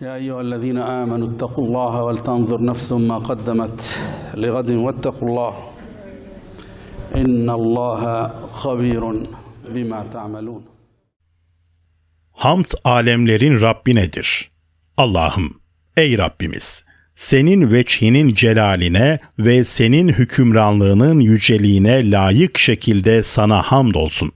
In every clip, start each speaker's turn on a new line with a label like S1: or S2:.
S1: يا أيها الذين آمنوا اتقوا الله ولتنظر نفس ما قدمت لغد واتقوا الله إن الله خبير بما تعملون
S2: Hamd alemlerin Rabbinedir. Allah'ım, ey Rabbimiz, senin veçhinin celaline ve senin hükümranlığının yüceliğine layık şekilde sana hamdolsun.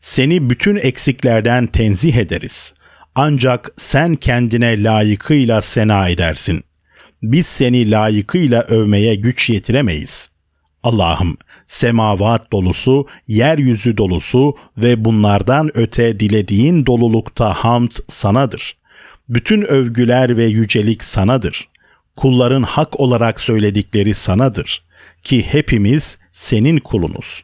S2: Seni bütün eksiklerden tenzih ederiz. Ancak sen kendine layıkıyla sena edersin. Biz seni layıkıyla övmeye güç yetiremeyiz. Allah'ım semavat dolusu, yeryüzü dolusu ve bunlardan öte dilediğin dolulukta hamd sanadır. Bütün övgüler ve yücelik sanadır. Kulların hak olarak söyledikleri sanadır. Ki hepimiz senin kulunuz.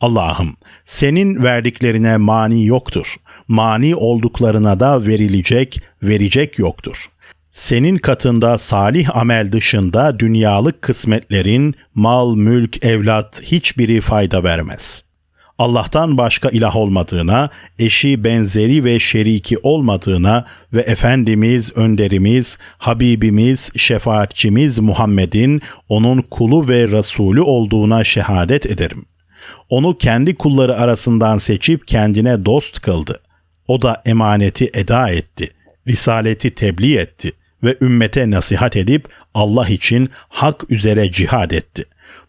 S2: Allah'ım senin verdiklerine mani yoktur. Mani olduklarına da verilecek, verecek yoktur. Senin katında salih amel dışında dünyalık kısmetlerin, mal, mülk, evlat hiçbiri fayda vermez. Allah'tan başka ilah olmadığına, eşi, benzeri ve şeriki olmadığına ve Efendimiz, önderimiz, Habibimiz, şefaatçimiz Muhammed'in onun kulu ve Resulü olduğuna şehadet ederim. Onu kendi kulları arasından seçip kendine dost kıldı. O da emaneti eda etti, risaleti tebliğ etti ve ümmete nasihat edip Allah için hak üzere cihad etti.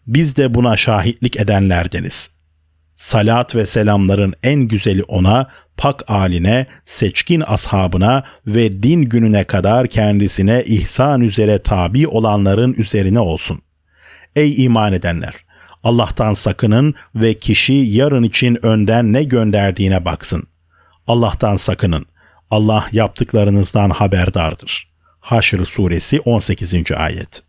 S2: Biz de buna şahitlik edenlerdeniz. Salat ve selamların en güzeli ona, pak aline, seçkin ashabına ve din gününe kadar kendisine ihsan üzere tabi olanların üzerine olsun. Ey iman edenler! Allah'tan sakının ve kişi yarın için önden ne gönderdiğine baksın. Allah'tan sakının. Allah yaptıklarınızdan haberdardır. Haşr suresi 18. ayet.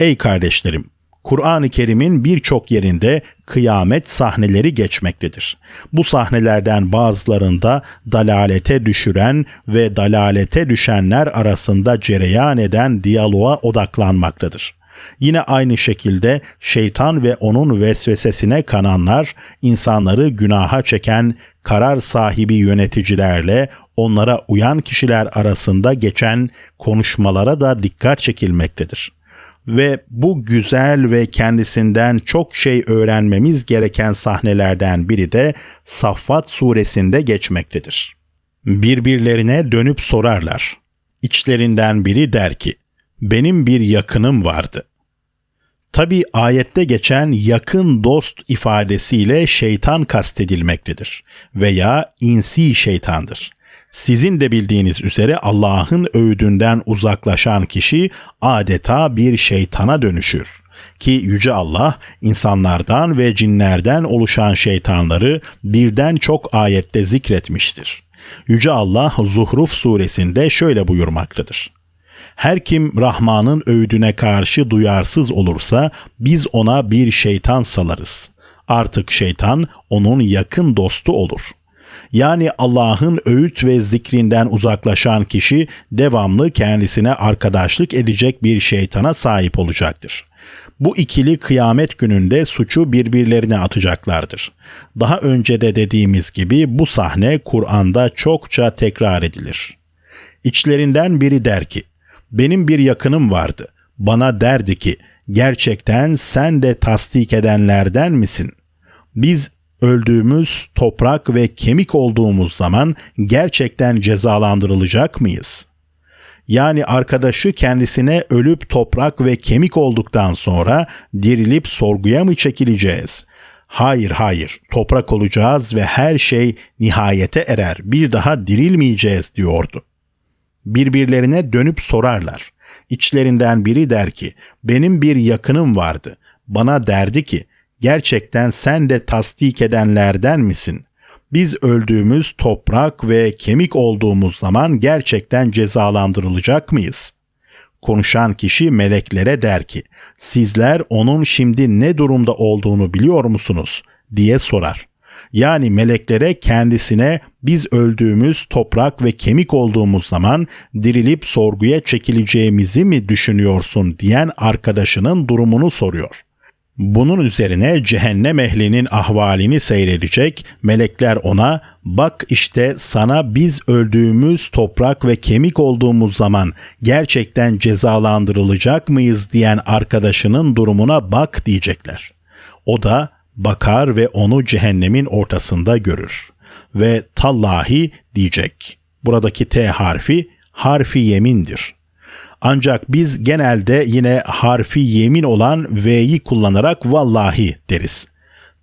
S2: Ey kardeşlerim, Kur'an-ı Kerim'in birçok yerinde kıyamet sahneleri geçmektedir. Bu sahnelerden bazılarında dalalete düşüren ve dalalete düşenler arasında cereyan eden diyaloğa odaklanmaktadır. Yine aynı şekilde şeytan ve onun vesvesesine kananlar, insanları günaha çeken karar sahibi yöneticilerle onlara uyan kişiler arasında geçen konuşmalara da dikkat çekilmektedir. Ve bu güzel ve kendisinden çok şey öğrenmemiz gereken sahnelerden biri de Saffat suresinde geçmektedir. Birbirlerine dönüp sorarlar. İçlerinden biri der ki, benim bir yakınım vardı. Tabi ayette geçen yakın dost ifadesiyle şeytan kastedilmektedir veya insi şeytandır. Sizin de bildiğiniz üzere Allah'ın öğüdünden uzaklaşan kişi adeta bir şeytana dönüşür. Ki Yüce Allah insanlardan ve cinlerden oluşan şeytanları birden çok ayette zikretmiştir. Yüce Allah Zuhruf suresinde şöyle buyurmaktadır. Her kim Rahman'ın öğüdüne karşı duyarsız olursa biz ona bir şeytan salarız. Artık şeytan onun yakın dostu olur. Yani Allah'ın öğüt ve zikrinden uzaklaşan kişi devamlı kendisine arkadaşlık edecek bir şeytana sahip olacaktır. Bu ikili kıyamet gününde suçu birbirlerine atacaklardır. Daha önce de dediğimiz gibi bu sahne Kur'an'da çokça tekrar edilir. İçlerinden biri der ki, benim bir yakınım vardı. Bana derdi ki, gerçekten sen de tasdik edenlerden misin? Biz öldüğümüz toprak ve kemik olduğumuz zaman gerçekten cezalandırılacak mıyız? Yani arkadaşı kendisine ölüp toprak ve kemik olduktan sonra dirilip sorguya mı çekileceğiz? Hayır hayır toprak olacağız ve her şey nihayete erer bir daha dirilmeyeceğiz diyordu birbirlerine dönüp sorarlar. İçlerinden biri der ki, benim bir yakınım vardı. Bana derdi ki, gerçekten sen de tasdik edenlerden misin? Biz öldüğümüz toprak ve kemik olduğumuz zaman gerçekten cezalandırılacak mıyız? Konuşan kişi meleklere der ki, sizler onun şimdi ne durumda olduğunu biliyor musunuz? diye sorar yani meleklere kendisine biz öldüğümüz toprak ve kemik olduğumuz zaman dirilip sorguya çekileceğimizi mi düşünüyorsun diyen arkadaşının durumunu soruyor. Bunun üzerine cehennem ehlinin ahvalini seyredecek, melekler ona bak işte sana biz öldüğümüz toprak ve kemik olduğumuz zaman gerçekten cezalandırılacak mıyız diyen arkadaşının durumuna bak diyecekler. O da bakar ve onu cehennemin ortasında görür ve tallahi diyecek. Buradaki T harfi harfi yemindir. Ancak biz genelde yine harfi yemin olan V'yi kullanarak vallahi deriz.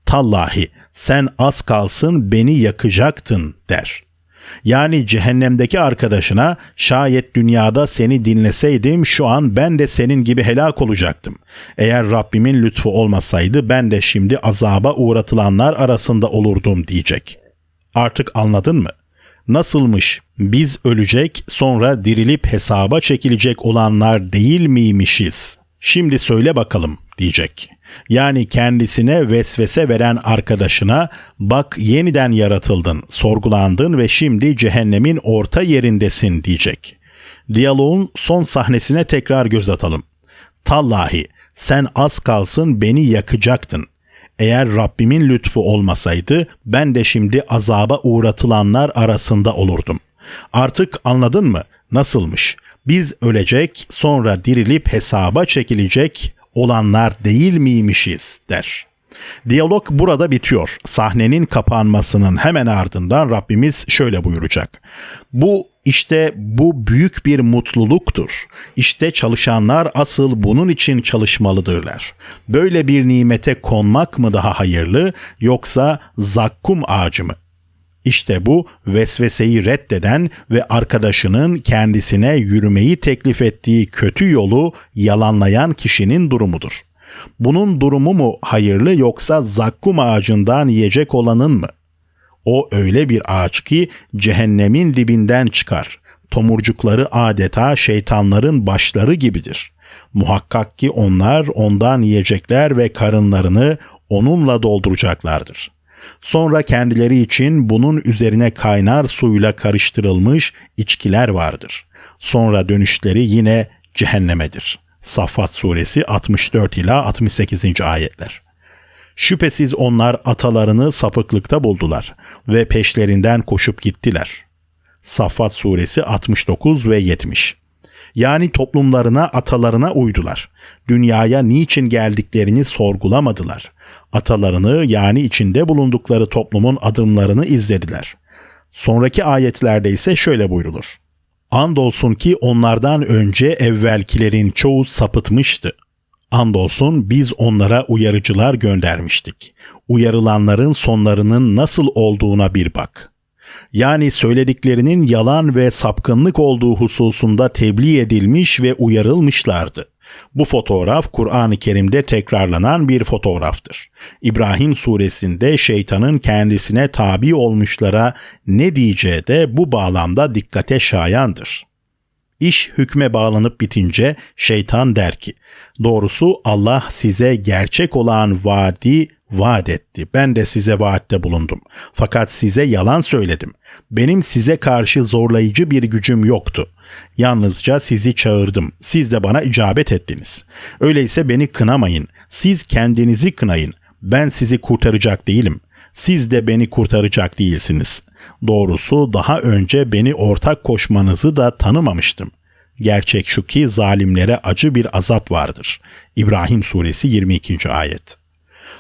S2: Tallahi sen az kalsın beni yakacaktın der. Yani cehennemdeki arkadaşına şayet dünyada seni dinleseydim şu an ben de senin gibi helak olacaktım. Eğer Rabbimin lütfu olmasaydı ben de şimdi azaba uğratılanlar arasında olurdum diyecek. Artık anladın mı? Nasılmış? Biz ölecek, sonra dirilip hesaba çekilecek olanlar değil miymişiz? Şimdi söyle bakalım diyecek. Yani kendisine vesvese veren arkadaşına bak yeniden yaratıldın, sorgulandın ve şimdi cehennemin orta yerindesin diyecek. Diyaloğun son sahnesine tekrar göz atalım. Tallahi sen az kalsın beni yakacaktın. Eğer Rabbimin lütfu olmasaydı ben de şimdi azaba uğratılanlar arasında olurdum. Artık anladın mı? Nasılmış? Biz ölecek, sonra dirilip hesaba çekilecek olanlar değil miymişiz der. Diyalog burada bitiyor. Sahnenin kapanmasının hemen ardından Rabbimiz şöyle buyuracak. Bu işte bu büyük bir mutluluktur. İşte çalışanlar asıl bunun için çalışmalıdırlar. Böyle bir nimete konmak mı daha hayırlı yoksa zakkum ağacı mı? İşte bu vesveseyi reddeden ve arkadaşının kendisine yürümeyi teklif ettiği kötü yolu yalanlayan kişinin durumudur. Bunun durumu mu hayırlı yoksa zakkum ağacından yiyecek olanın mı? O öyle bir ağaç ki cehennemin dibinden çıkar. Tomurcukları adeta şeytanların başları gibidir. Muhakkak ki onlar ondan yiyecekler ve karınlarını onunla dolduracaklardır. Sonra kendileri için bunun üzerine kaynar suyla karıştırılmış içkiler vardır. Sonra dönüşleri yine cehennemedir. Saffat suresi 64 ila 68. ayetler. Şüphesiz onlar atalarını sapıklıkta buldular ve peşlerinden koşup gittiler. Saffat suresi 69 ve 70. Yani toplumlarına, atalarına uydular. Dünyaya niçin geldiklerini sorgulamadılar. Atalarını yani içinde bulundukları toplumun adımlarını izlediler. Sonraki ayetlerde ise şöyle buyrulur. Andolsun ki onlardan önce evvelkilerin çoğu sapıtmıştı. Andolsun biz onlara uyarıcılar göndermiştik. Uyarılanların sonlarının nasıl olduğuna bir bak. Yani söylediklerinin yalan ve sapkınlık olduğu hususunda tebliğ edilmiş ve uyarılmışlardı. Bu fotoğraf Kur'an-ı Kerim'de tekrarlanan bir fotoğraftır. İbrahim suresinde şeytanın kendisine tabi olmuşlara ne diyeceği de bu bağlamda dikkate şayandır. İş hükme bağlanıp bitince şeytan der ki, doğrusu Allah size gerçek olan vaadi vaat etti. Ben de size vaatte bulundum. Fakat size yalan söyledim. Benim size karşı zorlayıcı bir gücüm yoktu. Yalnızca sizi çağırdım. Siz de bana icabet ettiniz. Öyleyse beni kınamayın. Siz kendinizi kınayın. Ben sizi kurtaracak değilim. Siz de beni kurtaracak değilsiniz. Doğrusu daha önce beni ortak koşmanızı da tanımamıştım. Gerçek şu ki zalimlere acı bir azap vardır. İbrahim Suresi 22. ayet.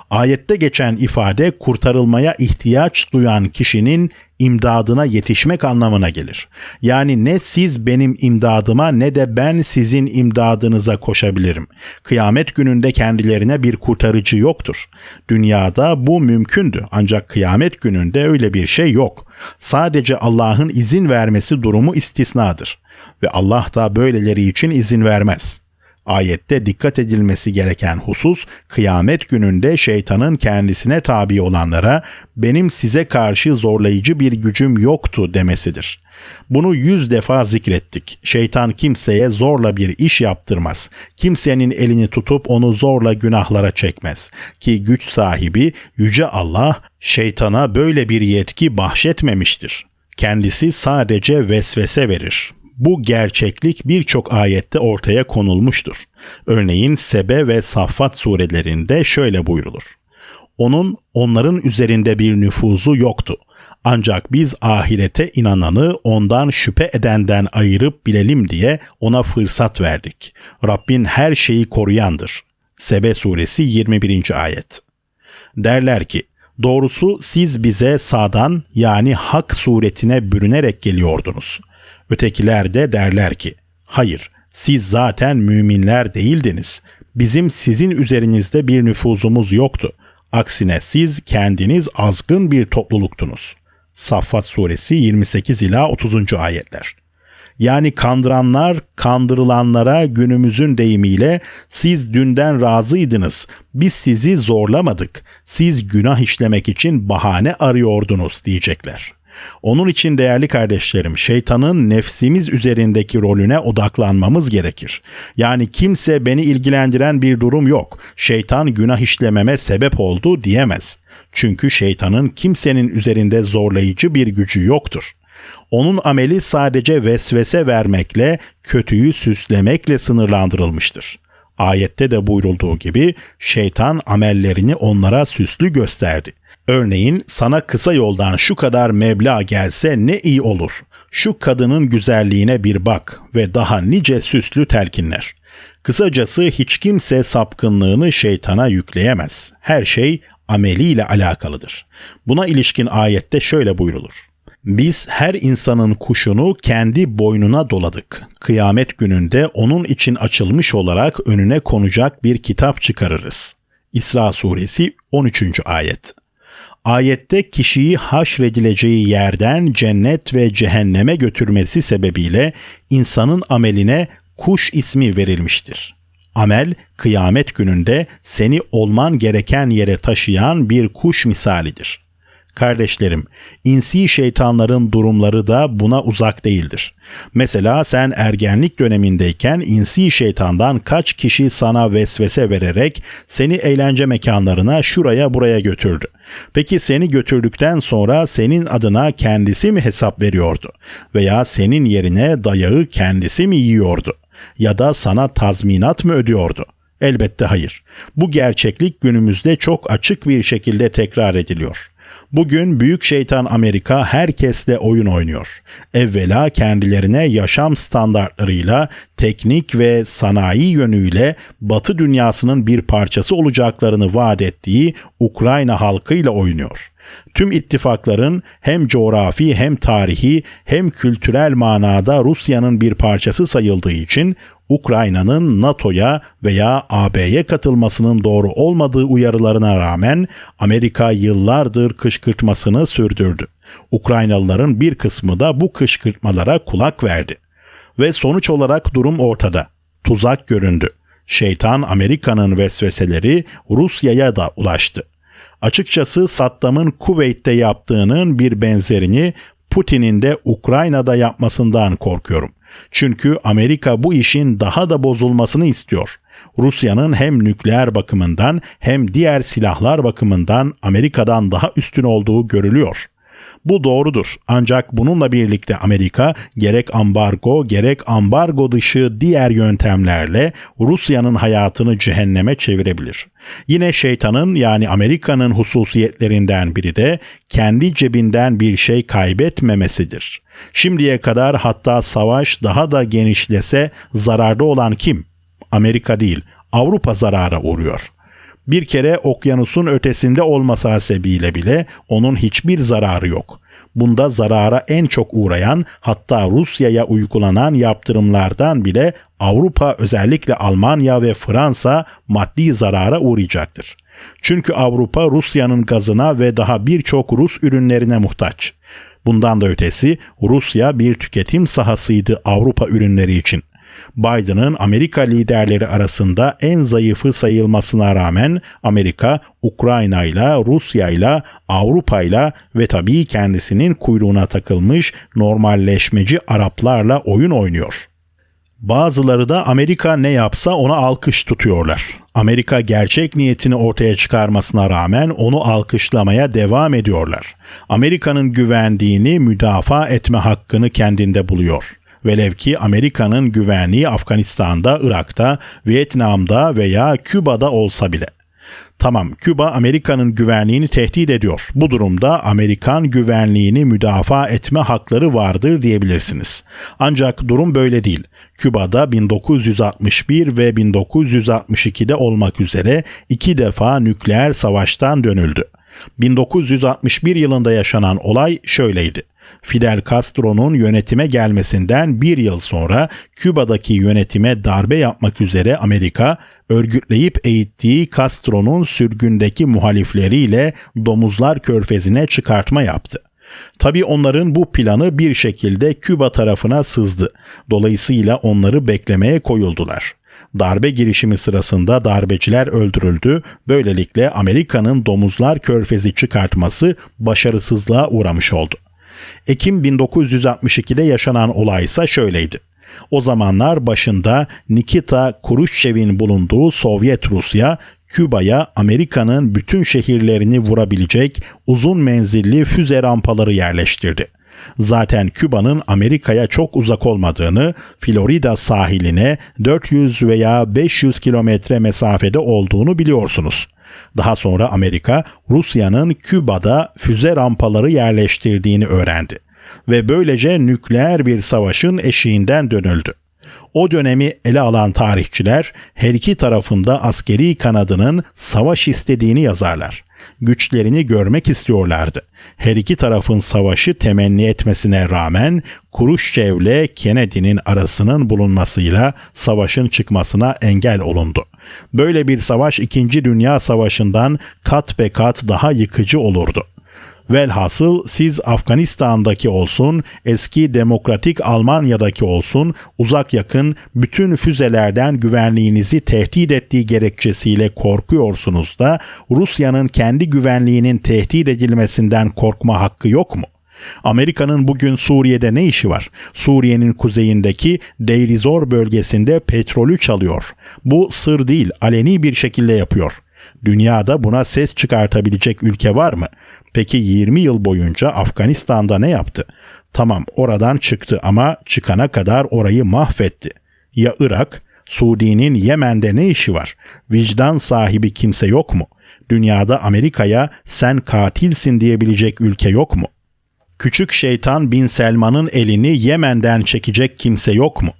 S2: Ayette geçen ifade kurtarılmaya ihtiyaç duyan kişinin imdadına yetişmek anlamına gelir. Yani ne siz benim imdadıma ne de ben sizin imdadınıza koşabilirim. Kıyamet gününde kendilerine bir kurtarıcı yoktur. Dünyada bu mümkündü ancak kıyamet gününde öyle bir şey yok. Sadece Allah'ın izin vermesi durumu istisnadır ve Allah da böyleleri için izin vermez.'' Ayette dikkat edilmesi gereken husus kıyamet gününde şeytanın kendisine tabi olanlara benim size karşı zorlayıcı bir gücüm yoktu demesidir. Bunu yüz defa zikrettik. Şeytan kimseye zorla bir iş yaptırmaz. Kimsenin elini tutup onu zorla günahlara çekmez. Ki güç sahibi Yüce Allah şeytana böyle bir yetki bahşetmemiştir. Kendisi sadece vesvese verir Bu gerçeklik birçok ayette ortaya konulmuştur. Örneğin Sebe ve Saffat surelerinde şöyle buyrulur. Onun onların üzerinde bir nüfuzu yoktu. Ancak biz ahirete inananı ondan şüphe edenden ayırıp bilelim diye ona fırsat verdik. Rabbin her şeyi koruyandır. Sebe suresi 21. ayet. Derler ki, doğrusu siz bize sağdan yani hak suretine bürünerek geliyordunuz. Ötekiler de derler ki, hayır siz zaten müminler değildiniz. Bizim sizin üzerinizde bir nüfuzumuz yoktu. Aksine siz kendiniz azgın bir topluluktunuz. Saffat suresi 28 ila 30. ayetler. Yani kandıranlar kandırılanlara günümüzün deyimiyle siz dünden razıydınız, biz sizi zorlamadık, siz günah işlemek için bahane arıyordunuz diyecekler. Onun için değerli kardeşlerim şeytanın nefsimiz üzerindeki rolüne odaklanmamız gerekir. Yani kimse beni ilgilendiren bir durum yok. Şeytan günah işlememe sebep oldu diyemez. Çünkü şeytanın kimsenin üzerinde zorlayıcı bir gücü yoktur. Onun ameli sadece vesvese vermekle, kötüyü süslemekle sınırlandırılmıştır. Ayette de buyrulduğu gibi şeytan amellerini onlara süslü gösterdi. Örneğin sana kısa yoldan şu kadar meblağ gelse ne iyi olur. Şu kadının güzelliğine bir bak ve daha nice süslü telkinler. Kısacası hiç kimse sapkınlığını şeytana yükleyemez. Her şey ameliyle alakalıdır. Buna ilişkin ayette şöyle buyrulur. Biz her insanın kuşunu kendi boynuna doladık. Kıyamet gününde onun için açılmış olarak önüne konacak bir kitap çıkarırız. İsra suresi 13. ayet. Ayette kişiyi haşredileceği yerden cennet ve cehenneme götürmesi sebebiyle insanın ameline kuş ismi verilmiştir. Amel kıyamet gününde seni olman gereken yere taşıyan bir kuş misalidir.'' Kardeşlerim, insi şeytanların durumları da buna uzak değildir. Mesela sen ergenlik dönemindeyken insi şeytandan kaç kişi sana vesvese vererek seni eğlence mekanlarına şuraya buraya götürdü. Peki seni götürdükten sonra senin adına kendisi mi hesap veriyordu? Veya senin yerine dayağı kendisi mi yiyordu? Ya da sana tazminat mı ödüyordu? Elbette hayır. Bu gerçeklik günümüzde çok açık bir şekilde tekrar ediliyor. Bugün büyük şeytan Amerika herkesle oyun oynuyor. Evvela kendilerine yaşam standartlarıyla, teknik ve sanayi yönüyle Batı dünyasının bir parçası olacaklarını vaat ettiği Ukrayna halkıyla oynuyor. Tüm ittifakların hem coğrafi hem tarihi hem kültürel manada Rusya'nın bir parçası sayıldığı için Ukrayna'nın NATO'ya veya AB'ye katılmasının doğru olmadığı uyarılarına rağmen Amerika yıllardır kışkırtmasını sürdürdü. Ukraynalıların bir kısmı da bu kışkırtmalara kulak verdi. Ve sonuç olarak durum ortada. Tuzak göründü. Şeytan Amerika'nın vesveseleri Rusya'ya da ulaştı. Açıkçası Saddam'ın Kuveyt'te yaptığının bir benzerini Putin'in de Ukrayna'da yapmasından korkuyorum. Çünkü Amerika bu işin daha da bozulmasını istiyor. Rusya'nın hem nükleer bakımından hem diğer silahlar bakımından Amerika'dan daha üstün olduğu görülüyor. Bu doğrudur. Ancak bununla birlikte Amerika gerek ambargo gerek ambargo dışı diğer yöntemlerle Rusya'nın hayatını cehenneme çevirebilir. Yine şeytanın yani Amerika'nın hususiyetlerinden biri de kendi cebinden bir şey kaybetmemesidir. Şimdiye kadar hatta savaş daha da genişlese zararda olan kim? Amerika değil, Avrupa zarara uğruyor. Bir kere okyanusun ötesinde olması hasebiyle bile onun hiçbir zararı yok. Bunda zarara en çok uğrayan hatta Rusya'ya uygulanan yaptırımlardan bile Avrupa özellikle Almanya ve Fransa maddi zarara uğrayacaktır. Çünkü Avrupa Rusya'nın gazına ve daha birçok Rus ürünlerine muhtaç. Bundan da ötesi Rusya bir tüketim sahasıydı Avrupa ürünleri için. Biden'ın Amerika liderleri arasında en zayıfı sayılmasına rağmen Amerika Ukrayna ile Rusya ile Avrupa ile ve tabii kendisinin kuyruğuna takılmış normalleşmeci Araplarla oyun oynuyor. Bazıları da Amerika ne yapsa ona alkış tutuyorlar. Amerika gerçek niyetini ortaya çıkarmasına rağmen onu alkışlamaya devam ediyorlar. Amerika'nın güvendiğini müdafaa etme hakkını kendinde buluyor. Velev ki Amerika'nın güvenliği Afganistan'da, Irak'ta, Vietnam'da veya Küba'da olsa bile. Tamam Küba Amerika'nın güvenliğini tehdit ediyor. Bu durumda Amerikan güvenliğini müdafaa etme hakları vardır diyebilirsiniz. Ancak durum böyle değil. Küba'da 1961 ve 1962'de olmak üzere iki defa nükleer savaştan dönüldü. 1961 yılında yaşanan olay şöyleydi. Fidel Castro'nun yönetime gelmesinden bir yıl sonra Küba'daki yönetime darbe yapmak üzere Amerika örgütleyip eğittiği Castro'nun sürgündeki muhalifleriyle Domuzlar Körfezi'ne çıkartma yaptı. Tabi onların bu planı bir şekilde Küba tarafına sızdı. Dolayısıyla onları beklemeye koyuldular. Darbe girişimi sırasında darbeciler öldürüldü. Böylelikle Amerika'nın Domuzlar Körfezi çıkartması başarısızlığa uğramış oldu. Ekim 1962'de yaşanan olay ise şöyleydi. O zamanlar başında Nikita Khrushchev'in bulunduğu Sovyet Rusya, Küba'ya Amerika'nın bütün şehirlerini vurabilecek uzun menzilli füze rampaları yerleştirdi. Zaten Küba'nın Amerika'ya çok uzak olmadığını, Florida sahiline 400 veya 500 kilometre mesafede olduğunu biliyorsunuz. Daha sonra Amerika, Rusya'nın Küba'da füze rampaları yerleştirdiğini öğrendi ve böylece nükleer bir savaşın eşiğinden dönüldü. O dönemi ele alan tarihçiler her iki tarafında askeri kanadının savaş istediğini yazarlar. Güçlerini görmek istiyorlardı. Her iki tarafın savaşı temenni etmesine rağmen Khrushchev ile Kennedy'nin arasının bulunmasıyla savaşın çıkmasına engel olundu. Böyle bir savaş 2. Dünya Savaşı'ndan kat be kat daha yıkıcı olurdu. Velhasıl siz Afganistan'daki olsun, eski demokratik Almanya'daki olsun, uzak yakın bütün füzelerden güvenliğinizi tehdit ettiği gerekçesiyle korkuyorsunuz da Rusya'nın kendi güvenliğinin tehdit edilmesinden korkma hakkı yok mu? Amerika'nın bugün Suriye'de ne işi var? Suriye'nin kuzeyindeki Deirizor bölgesinde petrolü çalıyor. Bu sır değil, aleni bir şekilde yapıyor. Dünyada buna ses çıkartabilecek ülke var mı? Peki 20 yıl boyunca Afganistan'da ne yaptı? Tamam oradan çıktı ama çıkana kadar orayı mahvetti. Ya Irak? Suudi'nin Yemen'de ne işi var? Vicdan sahibi kimse yok mu? Dünyada Amerika'ya sen katilsin diyebilecek ülke yok mu? Küçük şeytan Bin Selman'ın elini Yemen'den çekecek kimse yok mu?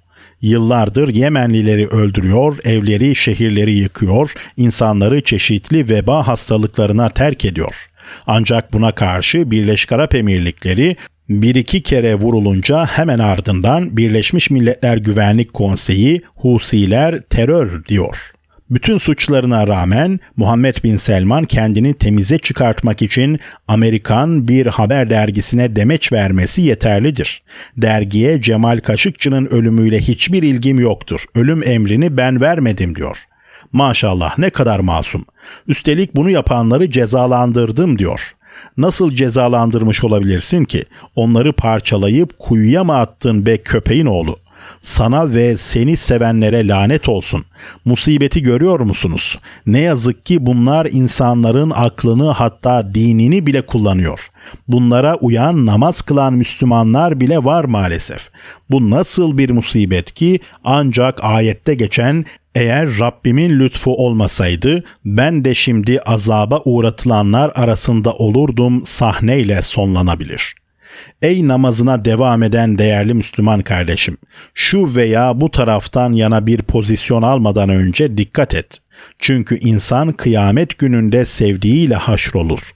S2: Yıllardır Yemenlileri öldürüyor, evleri, şehirleri yıkıyor, insanları çeşitli veba hastalıklarına terk ediyor. Ancak buna karşı Birleşik Arap Emirlikleri bir iki kere vurulunca hemen ardından Birleşmiş Milletler Güvenlik Konseyi Husiler terör diyor. Bütün suçlarına rağmen Muhammed Bin Selman kendini temize çıkartmak için Amerikan bir haber dergisine demeç vermesi yeterlidir. Dergiye Cemal Kaşıkçı'nın ölümüyle hiçbir ilgim yoktur. Ölüm emrini ben vermedim diyor. Maşallah ne kadar masum. Üstelik bunu yapanları cezalandırdım diyor. Nasıl cezalandırmış olabilirsin ki? Onları parçalayıp kuyuya mı attın be köpeğin oğlu?'' Sana ve seni sevenlere lanet olsun. Musibeti görüyor musunuz? Ne yazık ki bunlar insanların aklını hatta dinini bile kullanıyor. Bunlara uyan namaz kılan Müslümanlar bile var maalesef. Bu nasıl bir musibet ki ancak ayette geçen eğer Rabbimin lütfu olmasaydı ben de şimdi azaba uğratılanlar arasında olurdum sahneyle sonlanabilir.'' Ey namazına devam eden değerli Müslüman kardeşim, şu veya bu taraftan yana bir pozisyon almadan önce dikkat et. Çünkü insan kıyamet gününde sevdiğiyle haşrolur.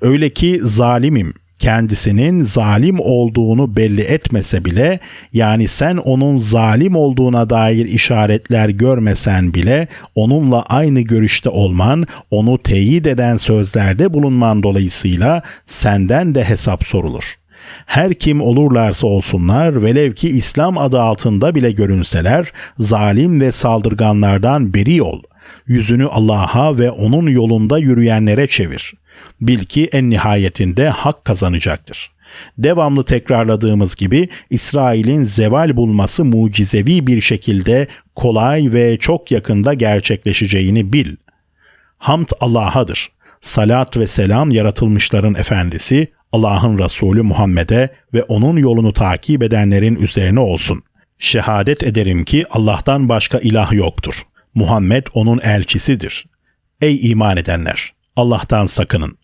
S2: Öyle ki zalimim, kendisinin zalim olduğunu belli etmese bile yani sen onun zalim olduğuna dair işaretler görmesen bile onunla aynı görüşte olman, onu teyit eden sözlerde bulunman dolayısıyla senden de hesap sorulur.'' Her kim olurlarsa olsunlar velev ki İslam adı altında bile görünseler zalim ve saldırganlardan beri ol. Yüzünü Allah'a ve onun yolunda yürüyenlere çevir. Bil ki en nihayetinde hak kazanacaktır. Devamlı tekrarladığımız gibi İsrail'in zeval bulması mucizevi bir şekilde kolay ve çok yakında gerçekleşeceğini bil. Hamd Allah'adır. Salat ve selam yaratılmışların efendisi Allah'ın Resulü Muhammed'e ve onun yolunu takip edenlerin üzerine olsun. Şehadet ederim ki Allah'tan başka ilah yoktur. Muhammed onun elçisidir. Ey iman edenler! Allah'tan sakının.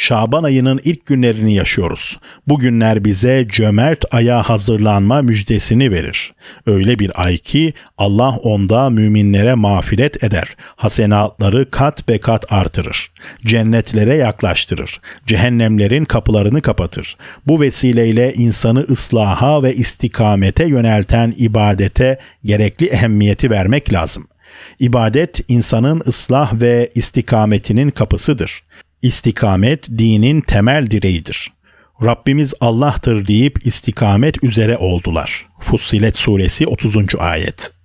S2: Şaban ayının ilk günlerini yaşıyoruz. Bu günler bize cömert aya hazırlanma müjdesini verir. Öyle bir ay ki Allah onda müminlere mağfiret eder. Hasenatları kat be kat artırır. Cennetlere yaklaştırır. Cehennemlerin kapılarını kapatır. Bu vesileyle insanı ıslaha ve istikamete yönelten ibadete gerekli ehemmiyeti vermek lazım. İbadet insanın ıslah ve istikametinin kapısıdır. İstikamet dinin temel direğidir. Rabbimiz Allah'tır deyip istikamet üzere oldular. Fussilet suresi 30. ayet.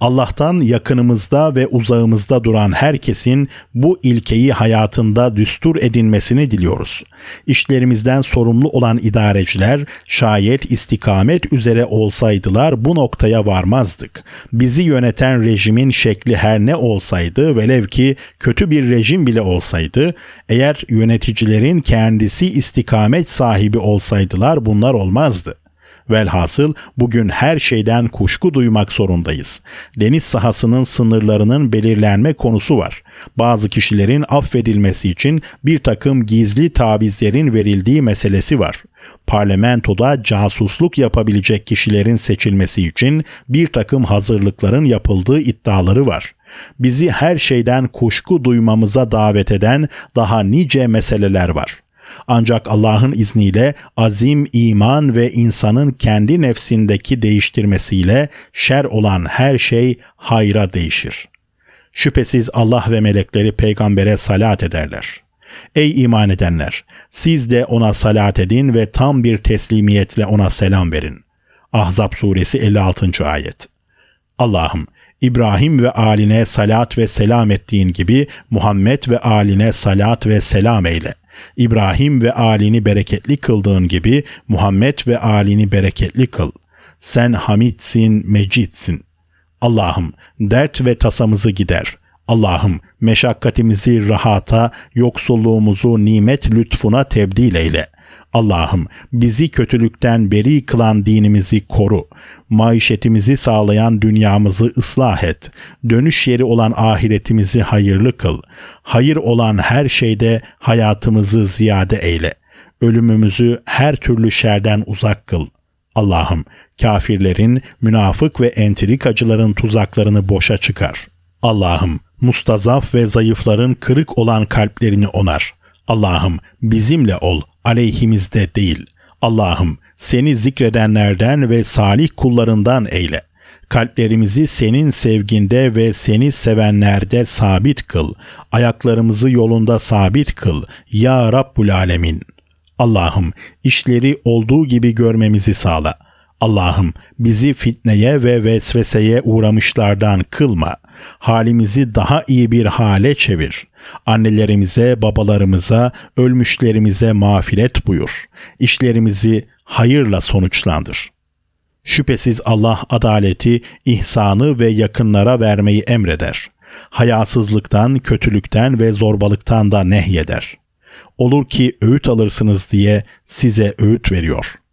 S2: Allah'tan yakınımızda ve uzağımızda duran herkesin bu ilkeyi hayatında düstur edinmesini diliyoruz. İşlerimizden sorumlu olan idareciler şayet istikamet üzere olsaydılar bu noktaya varmazdık. Bizi yöneten rejimin şekli her ne olsaydı velev ki kötü bir rejim bile olsaydı eğer yöneticilerin kendisi istikamet sahibi olsaydılar bunlar olmazdı. Velhasıl bugün her şeyden kuşku duymak zorundayız. Deniz sahasının sınırlarının belirlenme konusu var. Bazı kişilerin affedilmesi için bir takım gizli tavizlerin verildiği meselesi var. Parlamentoda casusluk yapabilecek kişilerin seçilmesi için bir takım hazırlıkların yapıldığı iddiaları var. Bizi her şeyden kuşku duymamıza davet eden daha nice meseleler var.'' Ancak Allah'ın izniyle azim, iman ve insanın kendi nefsindeki değiştirmesiyle şer olan her şey hayra değişir. Şüphesiz Allah ve melekleri peygambere salat ederler. Ey iman edenler! Siz de ona salat edin ve tam bir teslimiyetle ona selam verin. Ahzab suresi 56. ayet. Allah'ım İbrahim ve aline salat ve selam ettiğin gibi Muhammed ve aline salat ve selam eyle. İbrahim ve alini bereketli kıldığın gibi Muhammed ve alini bereketli kıl. Sen Hamidsin, Mecidsin. Allah'ım dert ve tasamızı gider. Allah'ım meşakkatimizi rahata, yoksulluğumuzu nimet lütfuna tebdil eyle. Allah'ım bizi kötülükten beri kılan dinimizi koru. Maişetimizi sağlayan dünyamızı ıslah et. Dönüş yeri olan ahiretimizi hayırlı kıl. Hayır olan her şeyde hayatımızı ziyade eyle. Ölümümüzü her türlü şerden uzak kıl. Allah'ım kafirlerin, münafık ve entrikacıların tuzaklarını boşa çıkar. Allah'ım mustazaf ve zayıfların kırık olan kalplerini onar. Allah'ım bizimle ol, aleyhimizde değil. Allah'ım seni zikredenlerden ve salih kullarından eyle. Kalplerimizi senin sevginde ve seni sevenlerde sabit kıl. Ayaklarımızı yolunda sabit kıl. Ya Rabbul Alemin. Allah'ım işleri olduğu gibi görmemizi sağla. Allah'ım bizi fitneye ve vesveseye uğramışlardan kılma. Halimizi daha iyi bir hale çevir. Annelerimize, babalarımıza, ölmüşlerimize mağfiret buyur. İşlerimizi hayırla sonuçlandır. Şüphesiz Allah adaleti, ihsanı ve yakınlara vermeyi emreder. Hayasızlıktan, kötülükten ve zorbalıktan da nehyeder. Olur ki öğüt alırsınız diye size öğüt veriyor.''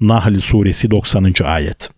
S2: Nahl suresi 90. ayet.